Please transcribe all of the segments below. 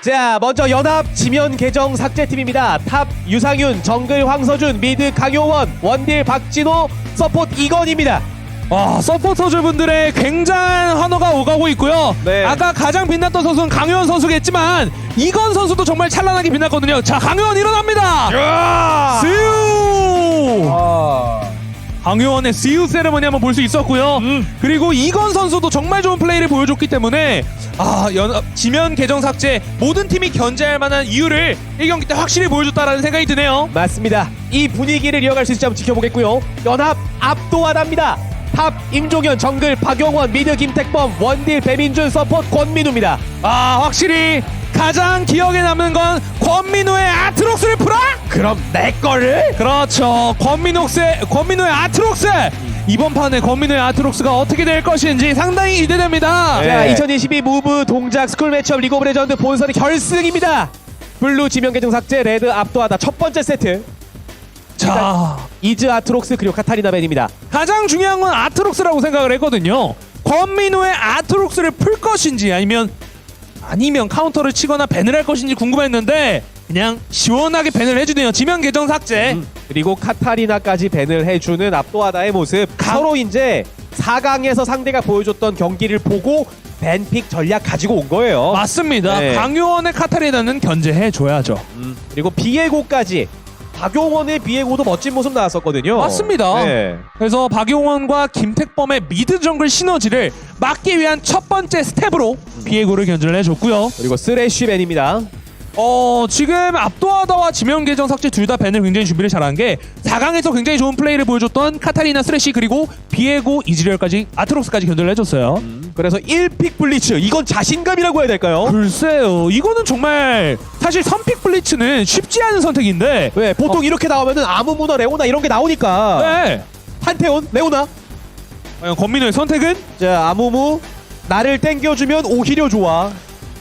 자, 먼저 연합 지면 계정 삭제팀입니다. 탑 유상윤, 정글 황서준, 미드 강효원, 원딜 박진호, 서포트 이건입니다. 와 서포터즈 분들의 굉장한 환호가 오가고 있고요. 네. 아까 가장 빛났던 선수는 강효원 선수겠지만 이건 선수도 정말 찬란하게 빛났거든요. 자 강효원 일어납니다. 스유. 강효원의 스유 세레머니 한번 볼 수 있었고요. 그리고 이건 선수도 정말 좋은 플레이를 보여줬기 때문에 아 연합 지면 계정 삭제 모든 팀이 견제할 만한 이유를 1경기 때 확실히 보여줬다라는 생각이 드네요. 맞습니다. 이 분위기를 이어갈 수 있을지 한번 지켜보겠고요. 연합 압도하답니다. 탑 임종현, 정글 박용원, 미드 김택범, 원딜 배민준, 서포트 권민우입니다. 아 확실히 가장 기억에 남는 건 권민우의 아트록스를 풀어? 그럼 내 거를? 그렇죠 권민옥스의 권민우의 아트록스 이번 판에 권민우의 아트록스가 어떻게 될 것인지 상당히 기대됩니다 자, 네. 2022 무브 동작 스쿨 매치업 리그 오브 레전드 본선의 결승입니다. 블루 지명 계정 삭제, 레드 압도하다 첫 번째 세트. 자 이즈 아트록스 그리고 카타리나 벤입니다. 가장 중요한 건 아트록스라고 생각을 했거든요 권민우의 아트록스를 풀 것인지 아니면 아니면 카운터를 치거나 밴을 할 것인지 궁금했는데 그냥 시원하게 밴을 해주네요 지면 계정 삭제 그리고 카타리나까지 밴을 해주는 압도하다의 모습. 서로 이제 4강에서 상대가 보여줬던 경기를 보고 밴픽 전략 가지고 온 거예요. 맞습니다 네. 강요원의 카타리나는 견제해 줘야죠 그리고 비에고까지 박용원의 비에고도 멋진 모습 나왔었거든요. 맞습니다. 네. 그래서 박용원과 김택범의 미드 정글 시너지를 막기 위한 첫 번째 스텝으로 비에고를 견제를 해줬고요. 그리고 쓰레쉬 밴입니다. 어 지금 압도하다와 지명 계정 삭제 둘 다 밴을 굉장히 준비를 잘한 게 4강에서 굉장히 좋은 플레이를 보여줬던 카타리나 스레시 그리고 비에고 이즈리얼까지 아트록스까지 견제를 해줬어요. 그래서 1픽 블리츠 이건 자신감이라고 해야 될까요? 글쎄요 이거는 정말 사실 선픽 블리츠는 쉽지 않은 선택인데 왜 보통 이렇게 나오면은 아무무나 레오나 이런 게 나오니까 네. 판테온 레오나 과연 권민호의 선택은 자 아무무 나를 땡겨주면 오히려 좋아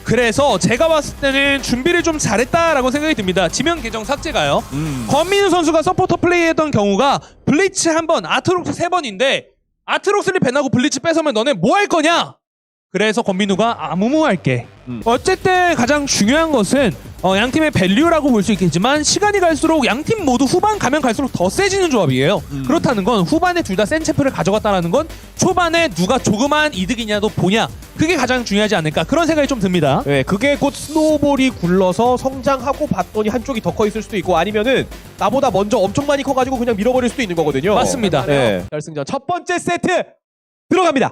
그래서 제가 봤을 때는 준비를 좀 잘했다라고 생각이 듭니다. 지명 계정 삭제가요. 권민우 선수가 서포터 플레이했던 경우가 블리츠 한 번, 아트록스 세 번인데 아트록스를 밴하고 블리츠 뺏으면 너네 뭐 할 거냐? 그래서 권민우가 아무무 할게. 음. 어쨌든 가장 중요한 것은 어, 양 팀의 밸류라고 볼 수 있겠지만 시간이 갈수록 양 팀 모두 후반 가면 갈수록 더 세지는 조합이에요. 음. 그렇다는 건 후반에 둘 다 센 챔프를 가져갔다라는 건 초반에 누가 조그만 이득이냐도 보냐. 그게 가장 중요하지 않을까 그런 생각이 좀 듭니다. 네, 그게 곧 스노우볼이 굴러서 성장하고 봤더니 한쪽이 더 커 있을 수도 있고 아니면은 나보다 먼저 엄청 많이 커가지고 그냥 밀어버릴 수도 있는 거거든요 맞습니다. 네. 결승전 첫 번째 세트 들어갑니다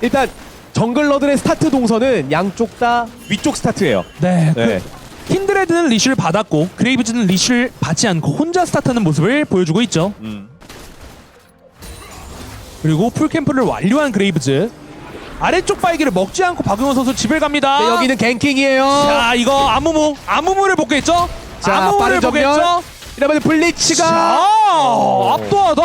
일단 정글러들의 스타트 동선은 양쪽 다 위쪽 스타트예요 네. 네. 그 킨드레드는 리쉬를 받았고 그레이브즈는 리쉬를 받지 않고 혼자 스타트하는 모습을 보여주고 있죠. 그리고 풀캠프를 완료한 그레이브즈 아래쪽 빨기를 먹지 않고 박용원 선수 집을 갑니다. 네, 여기는 갱킹이에요 자 이거 아무무 아무무를 보겠죠? 자, 아무무를 빠른 전멸. 보겠죠? 이러면 블리츠가 자 압도하다.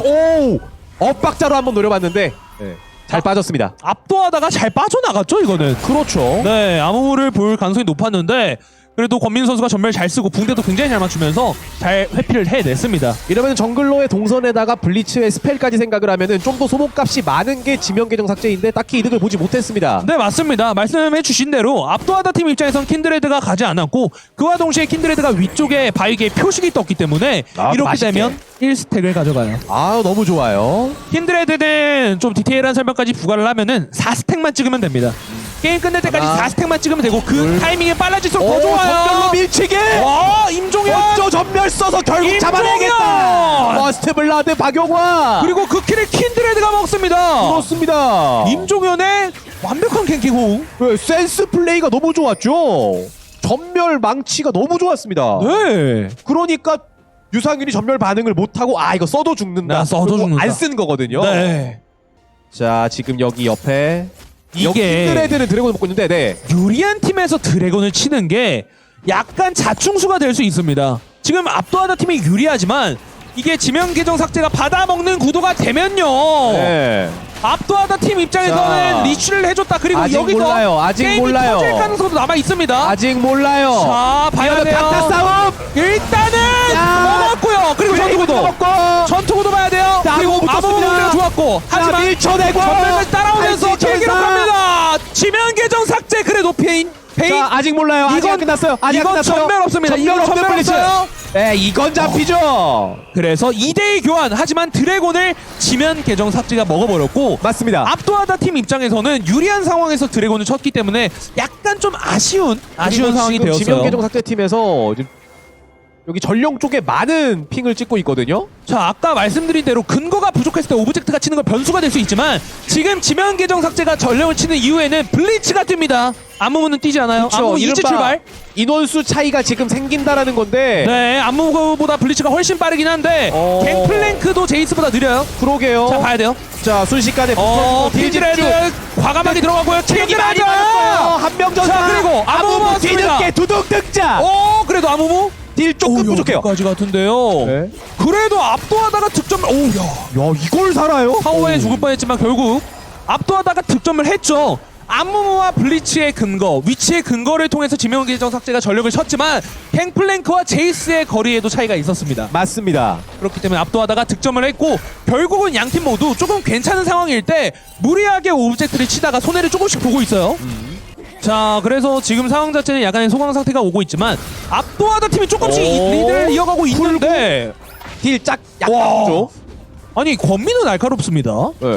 오 엇박자로 한번 노려봤는데 네, 잘 빠졌습니다 압도하다가 잘 빠져나갔죠 이거는. 그렇죠 네, 아무무를 볼 가능성이 높았는데 그래도 권민 선수가 전멸 잘 쓰고 붕대도 굉장히 잘 맞추면서 잘 회피를 해냈습니다. 이러면 정글러의 동선에다가 블리츠의 스펠까지 생각을 하면은 좀 더 소모값이 많은 게 지명 계정 삭제인데 딱히 이득을 보지 못했습니다. 네, 맞습니다. 말씀해 주신 대로 압도하다 팀 입장에선 킨드레드가 가지 않았고 그와 동시에 킨드레드가 위쪽에 바위게 표식이 떴기 때문에 아, 이렇게 맛있게. 되면 1스택을 가져가요. 아 너무 좋아요. 킨드레드는 좀 디테일한 설명까지 부과를 하면은 4스택만 찍으면 됩니다. 게임 끝날 때까지 하나, 4스택만 찍으면 되고 그 둘. 타이밍이 빨라질수록 더 오, 좋아요. 전멸로 밀치기. 와, 임종현! 어쩌 전멸 써서 결국 임종현! 잡아내겠다. 머스트 블라드 박용화. 그리고 그 킬을 킨드레드가 먹습니다. 그렇습니다. 임종현의 완벽한 갱킹 호응. 네, 센스 플레이가 너무 좋았죠. 전멸 망치가 너무 좋았습니다. 네. 그러니까 유상윤이 전멸 반응을 못하고 아 이거 써도 죽는다. 나 써도 죽는다. 안 쓴 거거든요. 네. 자 지금 여기 옆에 이게 여기 드레드는 드래곤을 먹고 있는데 네. 유리한 팀에서 드래곤을 치는 게 약간 자충수가 될 수 있습니다. 지금 압도하는 팀이 유리하지만 이게 지명 계정 삭제가 받아먹는 구도가 되면요. 네. 압도하다 팀 입장에서는 자, 리치를 해줬다. 그리고 아직 여기서 몰라요. 아직 게임이 몰라요. 터질 가능성도 남아 있습니다. 아직 몰라요. 자, 봐야 돼요. 싸움. 일단은 야. 넘었고요. 그리고 전투구도. 저 자, 하지만 밀쳐내고. 전멸까지 따라오면서 할수 킬 있죠, 기록합니다. 지면 계정 삭제 그래도 페인 페인 자, 아직 몰라요. 아직 이건- 안 끝났어요. 아직 안 이건 끝났어요. 전멸 없습니다. 전멸 이건 없는 전멸 블리츠. 없어요. 네, 이건 잡히죠. 그래서 2대2 교환 하지만 드래곤을 지면 계정 삭제가 먹어버렸고 맞습니다. 압도하다 팀 입장에서는 유리한 상황에서 드래곤을 쳤기 때문에 약간 좀 아쉬운 아쉬운 그리고 상황이 지금 되었어요. 지명 계정 삭제팀에서 지금 여기 전령 쪽에 많은 핑을 찍고 있거든요. 자 아까 말씀드린 대로 근거가 부족했을 때 오브젝트가 치는 건 변수가 될 수 있지만 지금 지면 계정 삭제가 전령을 치는 이후에는 블리츠가 뜹니다. 아무무는 뛰지 않아요. 아무 이지 이른바 출발. 인원수 차이가 지금 생긴다라는 건데 네 아무거보다 블리츠가 훨씬 빠르긴 한데 어. 갱플랭크도 제이스보다 느려요. 그러게요. 자 봐야 돼요. 자, 순식간에 어딜 딜드레드 집중. 과감하게 들어가고요. 체력이 많이 맞았어요. 한명 전사. 자, 그리고 아무무 왔습니다. 뒤늦게 두둑 등장. 어 그래도 아무무 딜 조금 부족해요. 까지 같은데요. 네. 그래도 압도하다가 득점. 오야 야, 이걸 살아요? 파워에 죽을 뻔했지만 결국 압도하다가 득점을 했죠. 암무무와 블리츠의 근거, 위치의 근거를 통해서 지명 계정 삭제가 전력을 쳤지만 갱플랭크와 제이스의 거리에도 차이가 있었습니다. 맞습니다. 그렇기 때문에 압도하다가 득점을 했고 결국은 양팀 모두 조금 괜찮은 상황일 때 무리하게 오브젝트를 치다가 손해를 조금씩 보고 있어요. 자, 그래서 지금 상황 자체는 약간의 소강 상태가 오고 있지만 압도하다 팀이 조금씩 이 오, 리드를 이어가고 있는데 딜짝 와. 약간 죠 아니 권민은 날카롭습니다. 네.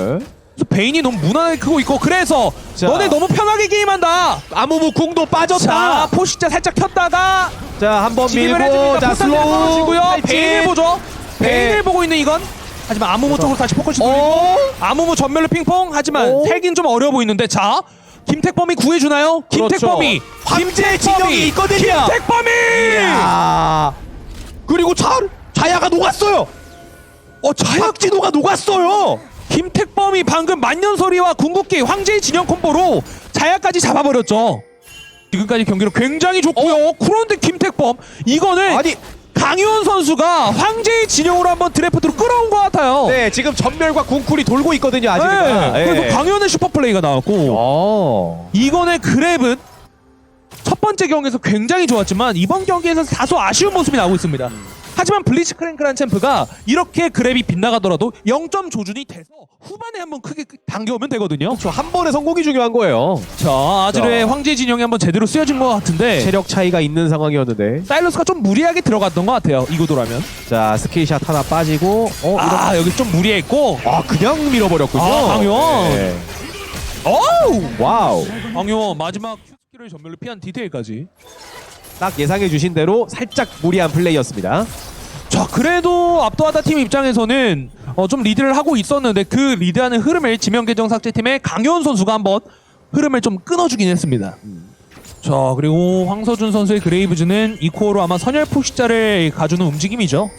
그래서 베인이 너무 무난하게 크고 있고 그래서 자. 너네 너무 편하게 게임한다. 아무무 궁도 자 빠졌다. 포식자 살짝 켰다가 자, 한 번 밀고. 자, 슬로우. 베인을 보죠. 네. 베인을 보고 있는 이건 하지만 아무무 쪽으로 다시 포커스 돌리고 어? 아무무 전멸로 핑퐁 하지만 어? 살긴 좀 어려워 보이는데 자 김택범이 구해주나요? 김택범이 그렇죠. 황제 진영이 있거든요. 김택범이 야. 그리고 자, 자야가 녹았어요. 어 자야 박진호가 녹았어요. 김택범이 방금 만년소리와 궁극기 황제의 진영 콤보로 자야까지 잡아버렸죠. 지금까지 경기로 굉장히 좋고요. 그런데 김택범 이거는 어? 아니, 강효원 선수가 황제의 진영으로 한번 드래프트로 끌어온 것 같아요. 네, 지금 전멸과 궁쿨이 돌고 있거든요, 아직은. 네. 그래서 강효원의 슈퍼플레이가 나왔고 어. 이건의 그랩은 첫 번째 경기에서 굉장히 좋았지만 이번 경기에서 다소 아쉬운 모습이 나오고 있습니다. 하지만 블리츠 크랭크란 챔프가 이렇게 그랩이 빗나가더라도 0점 조준이 돼서 후반에 한번 크게 당겨오면 되거든요. 그렇죠. 한 번의 성공이 중요한 거예요. 자, 아즈르의 자. 황제 진영이 한번 제대로 쓰여진 것 같은데 체력 차이가 있는 상황이었는데. 사일러스가 좀 무리하게 들어갔던 것 같아요. 이 구도라면. 자, 스킬샷 하나 빠지고 어, 아, 여기 좀 무리했고. 아, 그냥 밀어버렸군요. 아, 강요원. 네. 어우! 와우. 강효원 마지막 큐스킬을 전멸로 피한 디테일까지. 딱 예상해 주신 대로 살짝 무리한 플레이였습니다. 자 그래도 압도하다 팀 입장에서는 어, 좀 리드를 하고 있었는데 그 리드하는 흐름을 지명계정 삭제팀의 강효원 선수가 한번 흐름을 좀 끊어주긴 했습니다. 자 그리고 황서준 선수의 그레이브즈는 이 코어로 아마 선열 포식자를 가주는 움직임이죠.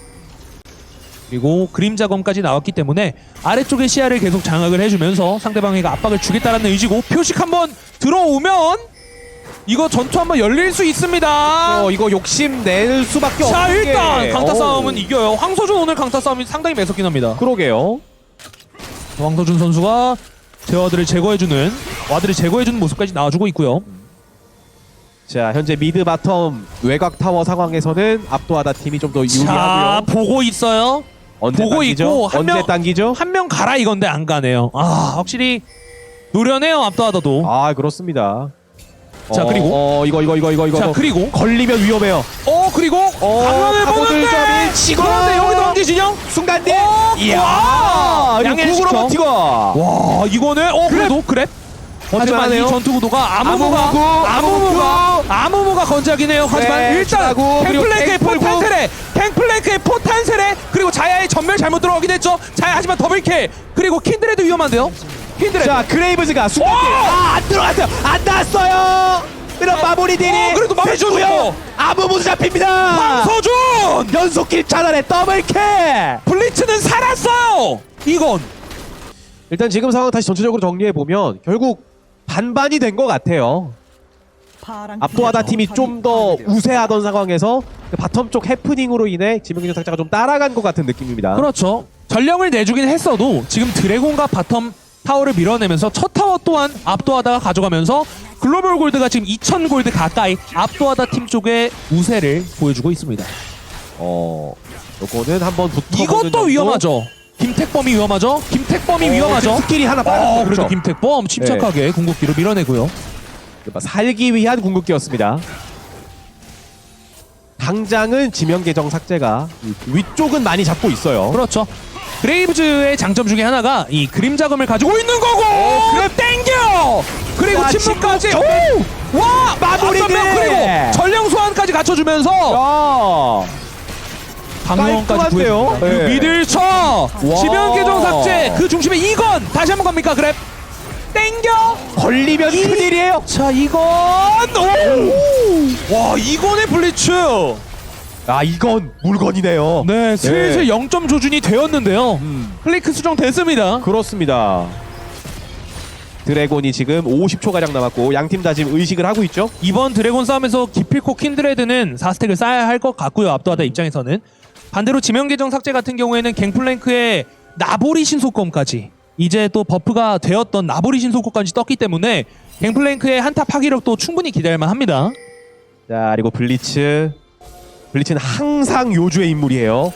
그리고 그림자 검까지 나왔기 때문에 아래쪽의 시야를 계속 장악을 해주면서 상대방에게 압박을 주겠다라는 의지고 표식 한번 들어오면 이거 전투 한번 열릴 수 있습니다. 어, 이거 욕심 낼 수밖에 자 없는 일단 게- 강타 어우. 싸움은 이겨요. 황서준 오늘 강타 싸움이 상당히 매섭긴 합니다. 그러게요. 황서준 선수가 제어들을 제거해주는 와드를 제거해주는 모습까지 나와주고 있고요. 자, 현재 미드 바텀 외곽 타워 상황에서는 압도하다 팀이 좀 더 자 유리하고요. 보고 있어요. 언제 보고 당기죠? 있고 한 언제 명- 당기죠? 한 명 가라 이건데 안 가네요. 아 확실히 노련해요 압도하다도. 아, 그렇습니다. 자, 어, 그리고? 어, 이거 이거 이거 이거 이거 자 그리고 걸리면 위험해요. 어 그리고 파고들 좀 보는데 일치고. 그런데 여기도 황제 진영. 순간 딜. 어, 이야. 와! 이거 양해 국으로 시켜. 버티고. 와 이거는 어 그래도 그래. 하지만. 이 전투 구도가 아무무가 아무무구, 아무무가 아무무가 건재하긴 해요. 하지만 네, 일단 추가고, 그리고 탱플랭크의. 포탄 세례, 탱플랭크의 포탄 세례, 그리고 자야의 전멸 잘못 들어가긴 했죠. 자야 하지만 더블킬. 그리고 킨드레드 위험한데요. 킨드레드. 자, 그레이브즈가 순간 딜. 오! 아, 안 들어갔어요. 안 닿았어요. 이런 마무리 딜이. 어, 그래도 마무리 됐고요. 아무 모두 잡힙니다. 황서준 연속킬 차단에 더블킬. 블리츠는 살았어요. 이건 일단 지금 상황 다시 전체적으로 정리해 보면 결국 반반이 된 것 같아요. 압도하다 팀이 좀 더 우세하던 상황에서 그 바텀 쪽 해프닝으로 인해 지명균 삭제가 좀 따라간 것 같은 느낌입니다. 그렇죠. 전령을 내주긴 했어도 지금 드래곤과 바텀 타워를 밀어내면서 첫 타워 또한 압도하다가 가져가면서 글로벌 골드가 지금 2000 골드 가까이 압도하다 팀 쪽의 우세를 보여주고 있습니다. 어, 요거는 한번 붙어. 이것도 위험하죠. 김택범이 위험하죠. 김택범이 어, 위험하죠. 스킬이 하나 어, 빠졌죠. 그래도 김택범 침착하게 궁극기로 밀어내고요. 살기 위한 궁극기였습니다. 당장은 지명 계정 삭제가 위쪽은 많이 잡고 있어요. 그렇죠. 그레이브즈의 장점 중에 하나가 이 그림 자금을 가지고 있는 거고. 그래 땡겨. 그리고 야, 침묵까지. 침묵 오! 와 마무리네. 다섯 명 그리고 전령 소환까지 갖춰주면서 야, 강용까지 깔끔한데요? 그리고 네. 미들 쳐. 지명 계정 삭제. 그 중심에 이건 다시 한번 갑니까 그랩. 땡겨. 걸리면 큰일이에요. 자 이건 오! 와 이건의 블리츠. 아, 이건 물건이네요. 네 슬슬 0점 조준이 되었는데요. 음, 클리크 수정 됐습니다. 그렇습니다. 드래곤이 지금 50초 가량 남았고 양팀 다 지금 의식을 하고 있죠. 이번 드래곤 싸움에서 기필코 킨드레드는 4스택을 쌓아야 할 것 같고요. 압도하다 입장에서는 반대로 지명 계정 삭제 같은 경우에는 갱플랭크의 나보리 신속검까지 이제 또 버프가 되었던 나보리 신속검까지 떴기 때문에 갱플랭크의 한타 파기력도 충분히 기대할 만 합니다. 자, 그리고 블리츠. 블리츠는 항상 요주의 인물이에요.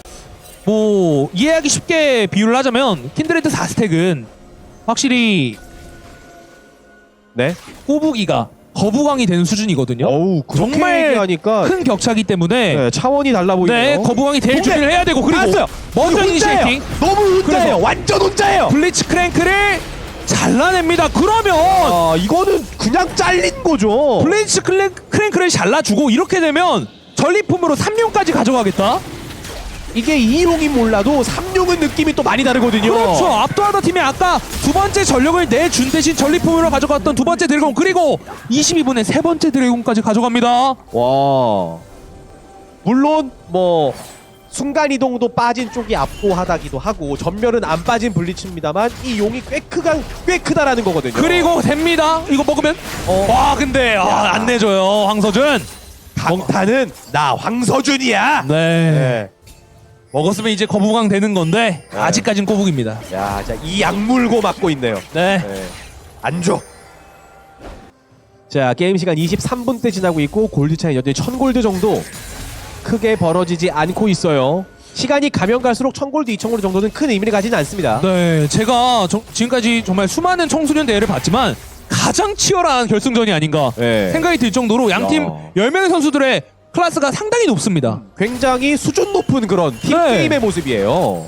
뭐 이해하기 쉽게 비유를 하자면 킨드레드 4스택은 확실히 네. 꼬부기가 거부광이 되는 수준이거든요. 어우, 그렇게 정말 얘기하니까 큰 격차기 때문에 네, 차원이 달라 보이네요. 네, 거부광이 될 근데 준비를 해야 되고 그리고 알았어요. 먼저 혼자예요. 이니시에이팅 너무 혼자예요. 그래서- 완전 혼자예요. 블리츠 크랭크를 잘라냅니다. 그러면 아, 이거는 그냥 잘린 거죠. 블리츠 크랭크를 잘라주고 이렇게 되면 전리품으로 3룡까지 가져가겠다. 이게 2용이 몰라도 3용은 느낌이 또 많이 다르거든요. 그렇죠. 압도하다 팀이 아까 두 번째 전력을 내준 대신 전리품으로 가져갔던 두 번째 드래곤 그리고 22분에 세 번째 드래곤까지 가져갑니다. 와. 물론 뭐 순간 이동도 빠진 쪽이 압도하다기도 하고 전멸은 안 빠진 블리츠입니다만 이 용이 꽤 크가 꽤 크다라는 거거든요. 그리고 됩니다. 이거 먹으면 어. 와 근데 아, 안 내줘요 황서준. 강타는 나 황서준이야. 네. 네. 먹었으면 이제 거부광 되는 건데 네. 아직까진 꼬북입니다. 야, 자, 이 약물고 맞고 있네요. 네. 네. 안 줘. 자, 게임 시간 23분대 지나고 있고 골드 차이 여전히 1000골드 정도 크게 벌어지지 않고 있어요. 시간이 가면 갈수록 1000골드, 2000골드 정도는 큰 의미를 가지는 않습니다. 네, 제가 저- 지금까지 정말 수많은 청소년 대회를 봤지만 가장 치열한 결승전이 아닌가 네. 생각이 들 정도로 양팀 야. 10명의 선수들의 클래스가 상당히 높습니다. 굉장히 수준 높은 그런 팀 네. 게임의 모습이에요.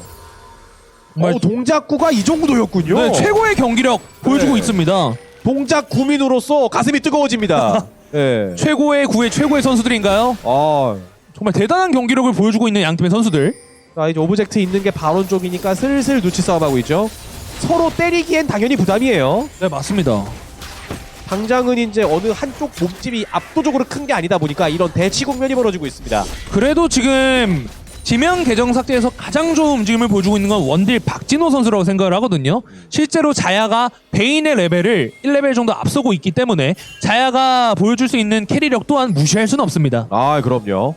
정말 어, 동작구가 이 정도였군요. 네, 최고의 경기력 보여주고 네. 있습니다. 동작 구민으로서 가슴이 뜨거워집니다. 네. 최고의 구의 최고의 선수들인가요? 아, 정말 대단한 경기력을 보여주고 있는 양팀의 선수들. 자, 이제 오브젝트 있는 게 바론 쪽이니까 슬슬 눈치 싸움하고 있죠. 서로 때리기엔 당연히 부담이에요. 네, 맞습니다. 당장은 이제 어느 한쪽 몸집이 압도적으로 큰 게 아니다 보니까 이런 대치 국면이 벌어지고 있습니다. 그래도 지금 지명 계정 삭제에서 가장 좋은 움직임을 보여주고 있는 건 원딜 박진호 선수라고 생각을 하거든요. 실제로 자야가 베인의 레벨을 1레벨 정도 앞서고 있기 때문에 자야가 보여줄 수 있는 캐리력 또한 무시할 수는 없습니다. 아, 그럼요.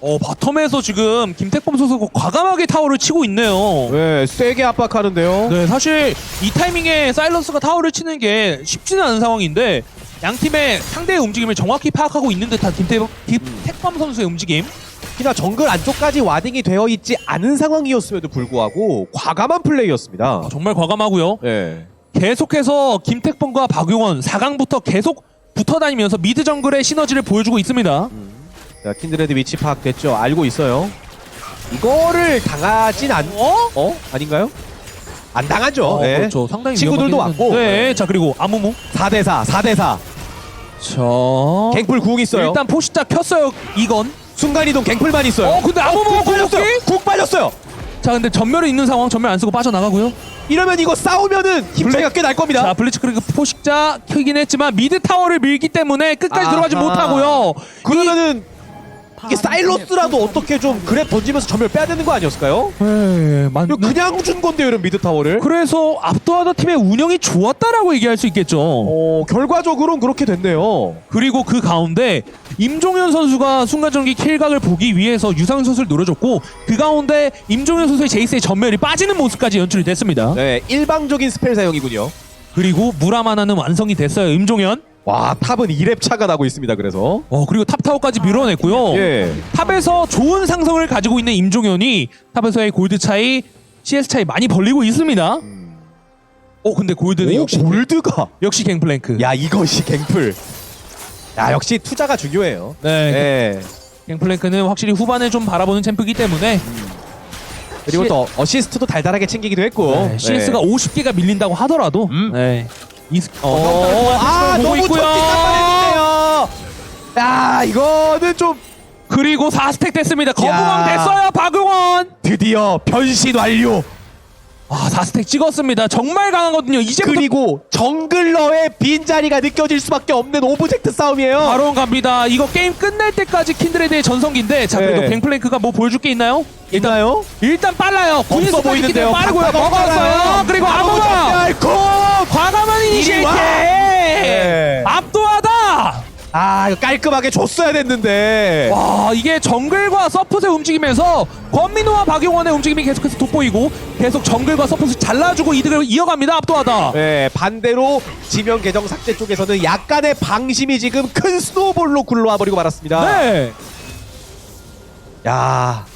어, 바텀에서 지금 김택범 선수가 과감하게 타워를 치고 있네요. 네, 세게 압박하는데요. 네, 사실 이 타이밍에 사일런스가 타워를 치는 게 쉽지는 않은 상황인데 양 팀의 상대의 움직임을 정확히 파악하고 있는 듯한 김태, 김택범 선수의 움직임. 특히나 정글 안쪽까지 와딩이 되어 있지 않은 상황이었음에도 불구하고 과감한 플레이였습니다. 아, 정말 과감하고요. 네. 계속해서 김택범과 박용원 4강부터 계속 붙어 다니면서 미드 정글의 시너지를 보여주고 있습니다. 자, 킨드레드 위치 파악됐죠. 알고 있어요. 이거를 당하진 않... 어? 어? 아닌가요? 안 당하죠. 어, 네. 그렇죠. 상당히 친구들도 위험하긴 왔고. 했는데. 네. 자 그리고 아무무. 4대4, 4대4. 자 갱플 궁 있어요. 일단 포시자 켰어요. 이건. 순간이동 갱플만 있어요. 어 근데 아무무 궁 빠졌어요. 궁 빠졌어요. 자 근데 전멸이 있는 상황 전멸 안 쓰고 빠져나가고요. 이러면 이거 싸우면은 힘차이가 꽤 날 겁니다. 자 블리츠 크리그 포식자 켜긴 했지만 미드 타워를 밀기 때문에 끝까지. 들어가지 못하고요. 그러면은 이게 사일러스라도 어떻게 좀 그랩 던지면서 전멸 빼야 되는 거 아니었을까요? 네, 맞... 이거 그냥 준 건데요, 이런 미드 타워를. 그래서 압도하다 팀의 운영이 좋았다라고 얘기할 수 있겠죠. 어, 결과적으로는 그렇게 됐네요. 그리고 그 가운데 임종현 선수가 순간전기 킬각을 보기 위해서 유상 선수를 노려줬고 그 가운데 임종현 선수의 제이스의 전멸이 빠지는 모습까지 연출이 됐습니다. 네, 일방적인 스펠 사용이군요. 그리고 무람 하나는 완성이 됐어요. 임종현. 와 탑은 2렙 차가 나고 있습니다. 그래서 어 그리고 탑 타워까지 밀어냈고요. 예. 탑에서 좋은 상성을 가지고 있는 임종현이 탑에서의 골드 차이, CS 차이 많이 벌리고 있습니다. 어 근데 골드는 오, 역시 골드가 역시 갱플랭크. 야 이것이 갱플. 야 역시 투자가 중요해요. 네. 네. 갱플랭크는 확실히 후반을 좀 바라보는 챔프이기 때문에 그리고 시- 또 어시스트도 달달하게 챙기기도 했고. 네, CS가 50개가 밀린다고 하더라도 음. 네. 이, 어, 어, 아 보고 너무 있고요. 쫓긴단 말했는데요. 야 이거는 좀 그리고 4스택 됐습니다. 거부왕 야. 됐어요, 박용원. 드디어 변신 완료. 아, 4스택 찍었습니다. 정말 강하거든요. 이제부터 그리고 정글러의 빈자리가 느껴질 수밖에 없는 오브젝트 싸움이에요. 바로 갑니다. 이거 게임 끝날 때까지 킨드레드의 전성기인데 자 그래도 네. 갱플랭크가 뭐 보여줄 게 있나요? 있나요? 일단 빨라요. 군인 없어 스파이크 보이는데요. 빠르고요. 박사가 먹었어요. 없잖아요. 그리고 알고. 과감한 이니시에이트 와. 네. 압도하다. 아 이거 깔끔하게 줬어야 됐는데. 와 이게 정글과 서폿의 움직임에서 권민호와 박용원의 움직임이 계속해서 돋보이고 계속 정글과 서폿을 잘라주고 이득을 이어갑니다. 압도하다. 네, 반대로 지명 계정 삭제 쪽에서는 약간의 방심이 지금 큰 스노볼로 굴러와 버리고 말았습니다. 네. 야.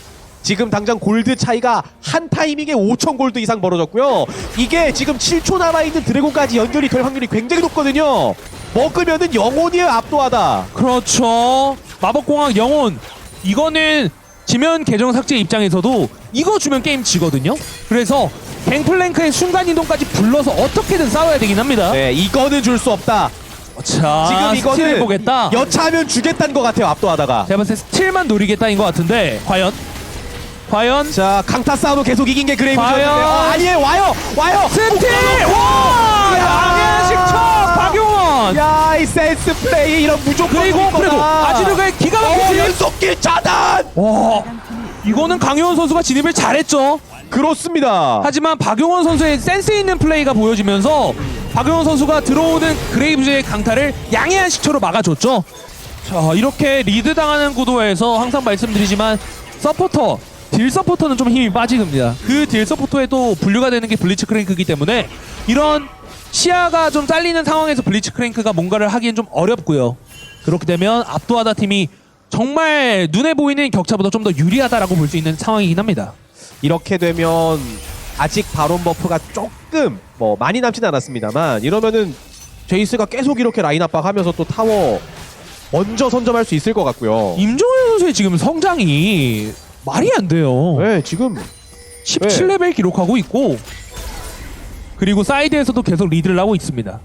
지금 당장 골드 차이가 한 타이밍에 5천 골드 이상 벌어졌고요. 이게 지금 7초 남아있는 드래곤까지 연결이 될 확률이 굉장히 높거든요. 먹으면은 영혼이 압도하다. 그렇죠. 마법공학 영혼. 이거는 지면 계정 삭제 입장에서도 이거 주면 게임 지거든요. 그래서 갱플랭크의 순간 이동까지 불러서 어떻게든 싸워야 되긴 합니다. 네, 이거는 줄 수 없다. 자, 지금 이거는 보겠다. 여차하면 주겠다는 것 같아요. 압도하다가. 제가 봤을 때 스틸만 노리겠다인 것 같은데 과연? 과연? 자, 강타 싸움은 계속 이긴 게 그레이브즈였는데 과연? 어, 아니에요. 와요. 와요. 스틸! 와! 야! 양해식처 박용원! 야, 이 센스 플레이 이런 무조건 그리고. 그리고 아지르가의 기가 어, 막힌 딜! 연속길 차단. 와! 이거는 강효원 선수가 진입을 잘했죠. 그렇습니다. 하지만 박용원 선수의 센스 있는 플레이가 보여지면서 박용원 선수가 들어오는 그레이브즈의 강타를 양해한 식초로 막아줬죠. 자 이렇게 리드 당하는 구도에서 항상 말씀드리지만 서포터 딜 서포터는 좀 힘이 빠지겁니다. 그 딜 서포터에 또 분류가 되는 게 블리츠 크랭크이기 때문에 이런 시야가 좀 잘리는 상황에서 블리츠 크랭크가 뭔가를 하기엔 좀 어렵고요. 그렇게 되면 압도하다 팀이 정말 눈에 보이는 격차보다 좀 더 유리하다라고 볼 수 있는 상황이긴 합니다. 이렇게 되면 아직 바론 버프가 조금 뭐 많이 남진 않았습니다만 이러면은 제이스가 계속 이렇게 라인 압박하면서 또 타워 먼저 선점할 수 있을 것 같고요. 임종현 선수의 지금 성장이 말이 안 돼요. 네, 지금 17레벨 기록하고 있고 그리고 사이드에서도 계속 리드를 하고 있습니다.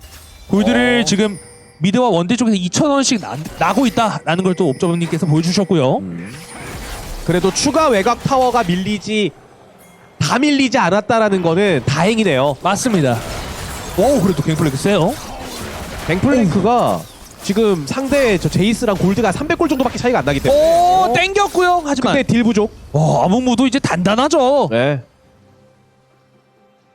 골드를 어. 지금 미드와 원딜 쪽에서 2,000원씩 나 고 있다라는 걸 또 옵저버님께서 보여주셨고요. 그래도 추가 외곽 타워가 밀리지 다 밀리지 않았다라는 거는 다행이네요. 맞습니다. 오 그래도 갱플레크 세요. 뱅플랭크가 지금 상대 저 제이스랑 골드가 300골 정도밖에 차이가 안 나기 때문에 오 땡겼고요. 하지만 근데 딜 부족. 와 아무무도 이제 단단하죠. 네.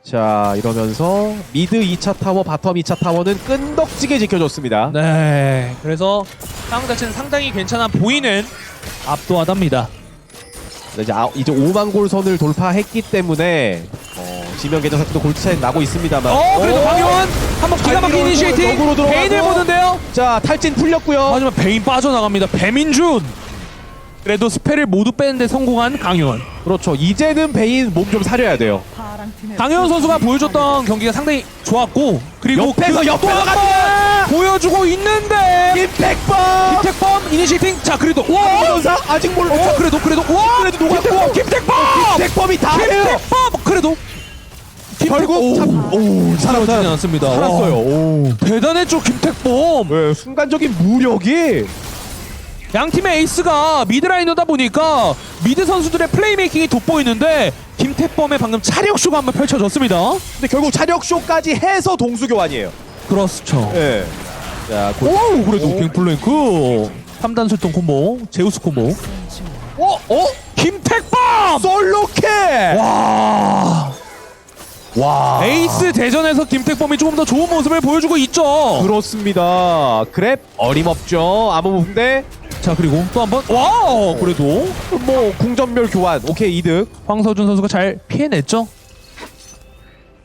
자 이러면서 미드 2차 타워 바텀 2차 타워는 끈덕지게 지켜줬습니다. 네. 그래서 상황 자체는 상당히 괜찮아 보이는 압도하답니다. 네, 이제, 아, 이제 5만 골 선을 돌파했기 때문에 어, 지명 계정 사태도 골드 차이 나고 있습니다만 어 그래도 오! 박용원 한번 기가 막힌 이니시에이팅 들어가고. 베인을 보는데요. 자 탈진 풀렸고요. 하지만 베인 빠져나갑니다. 배민준. 그래도 스펠을 모두 빼는데 성공한 강효원. 그렇죠. 이제는 베인 몸 좀 사려야 돼요. 강효원 선수가 보여줬던 경기가 상당히 좋았고 그리고 옆에서 그 옆에서 또 갑니다. 한번 보여주고 있는데 김택범. 김택범 이니시팅 자 그래도 와 김선사 아직 몰라. 자 그래도 그래도 와 그래도 누가 김택범 김택범 김택범이 다 해요. 김택범 그래도 결국 참, 오, 살아지지 않았습니다. 살았어요. 와, 오. 대단했죠 김택범. 네, 순간적인 무력이 양 팀의 에이스가 미드라이너다 보니까 미드 선수들의 플레이메이킹이 돋보이는데 김택범의 방금 차력쇼가 한번 펼쳐졌습니다. 근데 결국 차력 쇼까지 해서 동수 교환이에요. 그렇죠. 예. 자, 고... 오 그래도 오. 갱플랭크 3단 술통 콤보 제우스 콤보 어? 어? 김택범 솔로캐! 와 와. 에이스 대전에서 김택범이 조금 더 좋은 모습을 보여주고 있죠 그렇습니다. 그랩 어림없죠. 아무 근데 자 그리고 또 한번 와 그래도 뭐 궁전멸 교환 오케이 이득. 황서준 선수가 잘 피해냈죠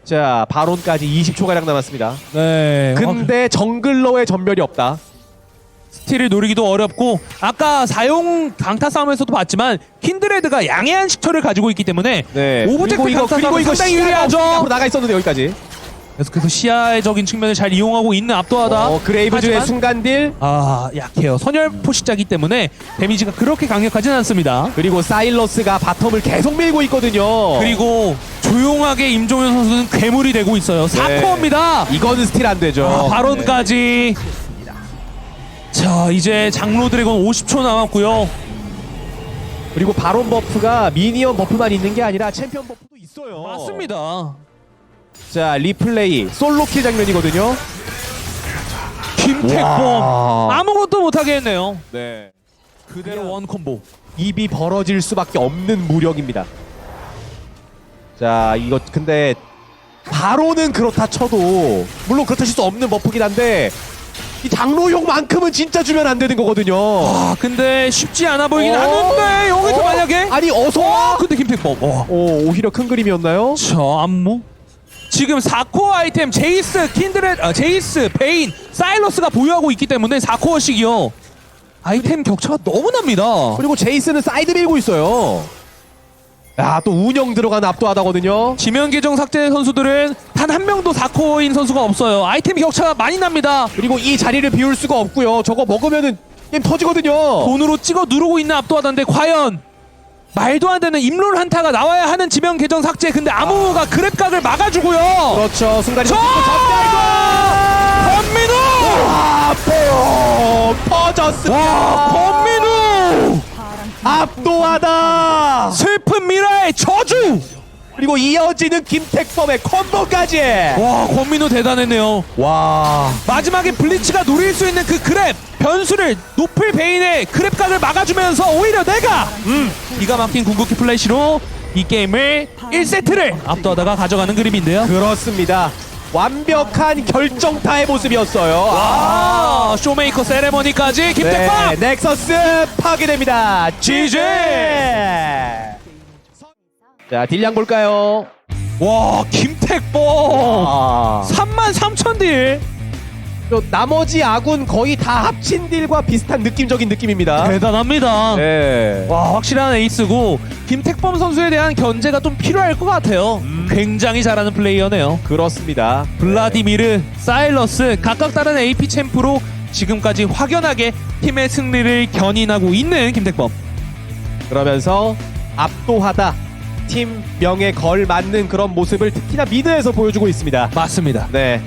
자 바론까지 20초 가량 남았습니다. 네. 근데 정글러의 전멸이 없다. 스틸을 노리기도 어렵고 아까 사용 강타 싸움에서도 봤지만 킨드레드가 양해한 식처를 가지고 있기 때문에 네. 오브젝트 그리고 이거 강타 그리고 이거 상당히 유리하죠. 나가 있었는데 여기까지. 계속해서 시야적인 측면을 잘 이용하고 있는 압도하다. 어, 그레이브즈의 하지만 순간 딜 아 약해요. 선열 포식자기 때문에 데미지가 그렇게 강력하진 않습니다. 그리고 사일러스가 바텀을 계속 밀고 있거든요. 그리고 조용하게 임종현 선수는 괴물이 되고 있어요. 네. 4코어입니다. 이거는 스틸 안 되죠. 아, 네. 발언까지. 자 이제 장로 드래곤 50초 남았고요. 그리고 바론 버프가 미니언 버프만 있는 게 아니라 챔피언 버프도 있어요. 맞습니다. 자 리플레이 솔로킬 장면이거든요. 김택범 와. 아무것도 못하게 했네요. 네. 그대로 원 콤보. 입이 벌어질 수밖에 없는 무력입니다. 자 이거 근데 바로는 그렇다 쳐도 물론 그렇다 칠수 없는 버프긴 한데 이 장로용만큼은 진짜 주면 안 되는 거거든요. 아 근데 쉽지 않아 보이긴 어? 하는데 여기서 어? 만약에 아니 어서 와. 근데 김택범 와. 오 오히려 큰 그림이었나요? 저 안무 지금 4코어 아이템 제이스, 킨드렛, 아, 제이스, 베인, 사일러스가 보유하고 있기 때문에 4코어씩이요 아이템 격차가 너무 납니다 그리고 제이스는 사이드 밀고 있어요. 야 또 운영 들어가는 압도하다거든요. 지면 계정 삭제 선수들은 단 한 명도 4코어인 선수가 없어요 아이템 격차가 많이 납니다 그리고 이 자리를 비울 수가 없고요. 저거 먹으면은 게임 터지거든요. 돈으로 찍어 누르고 있는 압도하던데 과연 말도 안 되는 임롤 한타가 나와야 하는 지면 계정 삭제 근데 아무가 그랩각을 막아주고요 그렇죠. 순간이 저! 권민우! 아, 뽕 터졌습니다. 와 권민우! 압도하다. 슬픈 미라의 저주! 그리고 이어지는 김택범의 콤보까지. 와 권민우 대단했네요 와. 마지막에 블리츠가 노릴 수 있는 그 그랩 변수를 높을 베인의 그랩각을 막아주면서 오히려 내가 음 기가 막힌 궁극기 플래시로 이 게임을 1세트를 압도하다가 가져가는 그림인데요 그렇습니다. 완벽한 결정타의 모습이었어요. 아 쇼메이커 세레머니까지 김택범 네, 넥서스 파괴됩니다. GG. 자, 딜량 볼까요? 와 김택범 아. 3만 3천 딜 또 나머지 아군 거의 다 합친 딜과 비슷한 느낌적인 느낌입니다. 대단합니다 네. 와 확실한 에이스고 김택범 선수에 대한 견제가 좀 필요할 것 같아요. 굉장히 잘하는 플레이어네요. 그렇습니다. 블라디미르, 사일러스 각각 다른 AP 챔프로 지금까지 확연하게 팀의 승리를 견인하고 있는 김택범. 그러면서 압도하다. 팀 명에 걸 맞는 그런 모습을 특히나 미드에서 보여주고 있습니다. 맞습니다. 네.